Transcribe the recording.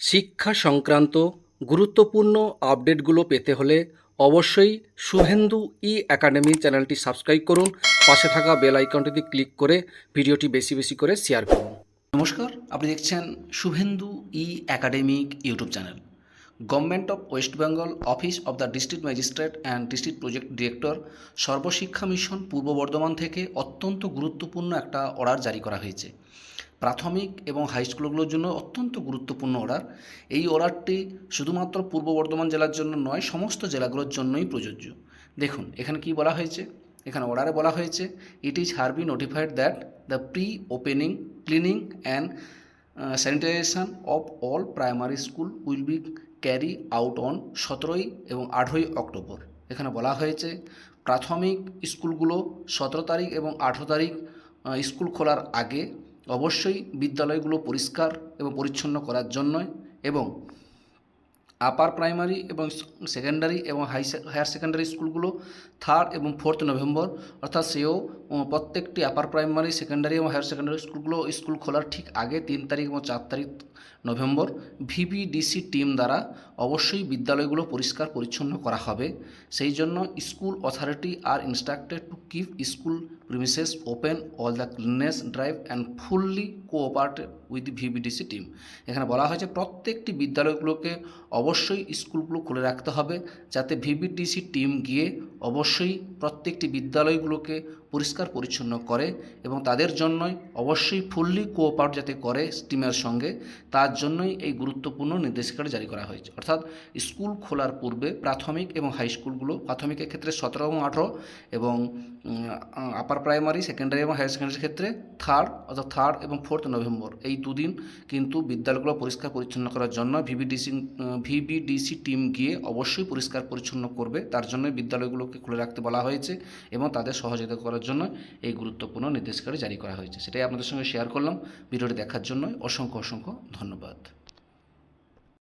শিক্ষা সংক্রান্ত গুরুত্বপূর্ণ আপডেটগুলো পেতে হলে অবশ্যই শুভেন্দু ই একাডেমি চ্যানেলটি সাবস্ক্রাইব করুন। পাশে থাকা বেল আইকনটিতে ক্লিক করে ভিডিওটি বেশি বেশি করে শেয়ার করুন। নমস্কার, আপনি দেখছেন Shuvendu E academic YouTube channel. Government of West Bengal office of the district magistrate and district project director Sarva Shiksha mission Purba Bardhaman থেকে অত্যন্ত গুরুত্বপূর্ণ একটা অর্ডার জারি করা হয়েছে। প্রাথমিক এবং হাই স্কুলগুলোর জন্য অত্যন্ত গুরুত্বপূর্ণ অর্ডার এই অর্ডারটি শুধুমাত্র পূর্ব বর্ধমান জেলার জন্য নয়, সমস্ত জেলাগুলোর জন্যই প্রযোজ্য। দেখুন, এখানে কি বলা হয়েছে? এখানে অর্ডারে বলা হয়েছে it is hereby notified that the pre opening cleaning and sanitisation of all primary school will be carry out on সতেরোই এবং আঠেরোই অক্টোবর। এখানে বলা হয়েছে, প্রাথমিক স্কুলগুলো সতেরো তারিখ এবং আঠেরো তারিখ স্কুল খোলার আগে অবশ্যই বিদ্যালয়গুলো পরিষ্কার এবং পরিচ্ছন্ন করার জন্য এবং আপার প্রাইমারি এবং সেকেন্ডারি এবং হাই হায়ার সেকেন্ডারি স্কুলগুলো থার্ড এবং ফোর্থ নভেম্বর অর্থাৎ সেও প্রত্যেকটি আপার প্রাইমারি সেকেন্ডারি এবং হায়ার সেকেন্ডারি স্কুলগুলো স্কুল খোলার ঠিক আগে তিন তারিখ এবং চার তারিখ নভেম্বর ভিবিডিসি টিম দ্বারা অবশ্যই বিদ্যালয়গুলো পরিষ্কার পরিচ্ছন্ন করা হবে। সেই জন্য school authority are instructed to keep school premises open all the cleanness drive and fully cooperated with VBDC team এখানে বলা হয়েছে প্রত্যেকটি বিদ্যালয়গুলোকে অবশ্যই স্কুলগুলো খুলে রাখতে হবে, যাতে ভিবিডিসি টিম গিয়ে অবশ্যই প্রত্যেকটি বিদ্যালয়গুলোকে পরিষ্কার পরিচ্ছন্ন করে এবং তাদের জন্যই অবশ্যই ফুললি কোঅপারেট যাতে করে স্টিমের সঙ্গে, তার জন্যই এই গুরুত্বপূর্ণ নির্দেশিকাটা জারি করা হয়েছে। অর্থাৎ স্কুল খোলার পূর্বে প্রাথমিক এবং হাই স্কুলগুলো, প্রাথমিকের ক্ষেত্রে সতেরো এবং আঠেরো এবং আপার প্রাইমারি সেকেন্ডারি এবং হায়ার সেকেন্ডারির ক্ষেত্রে থার্ড অর্থাৎ থার্ড এবং ফোর্থ নভেম্বর এই দুদিন কিন্তু বিদ্যালয়গুলো পরিষ্কার পরিচ্ছন্ন করার জন্য ভিবিডিসি ভিবিডিসি টিম গিয়ে অবশ্যই পরিষ্কার পরিচ্ছন্ন করবে। তার জন্যই বিদ্যালয়গুলোকে খুলে রাখতে বলা হয়েছে এবং তাদের সহযোগিতা করার জন্য এই গুরুত্বপূর্ণ নির্দেশকারী জারি করা হয়েছে। সেটাই আপনাদের সঙ্গে শেয়ার করলাম। ভিডিওটি দেখার জন্য অসংখ্য অসংখ্য ধন্যবাদ।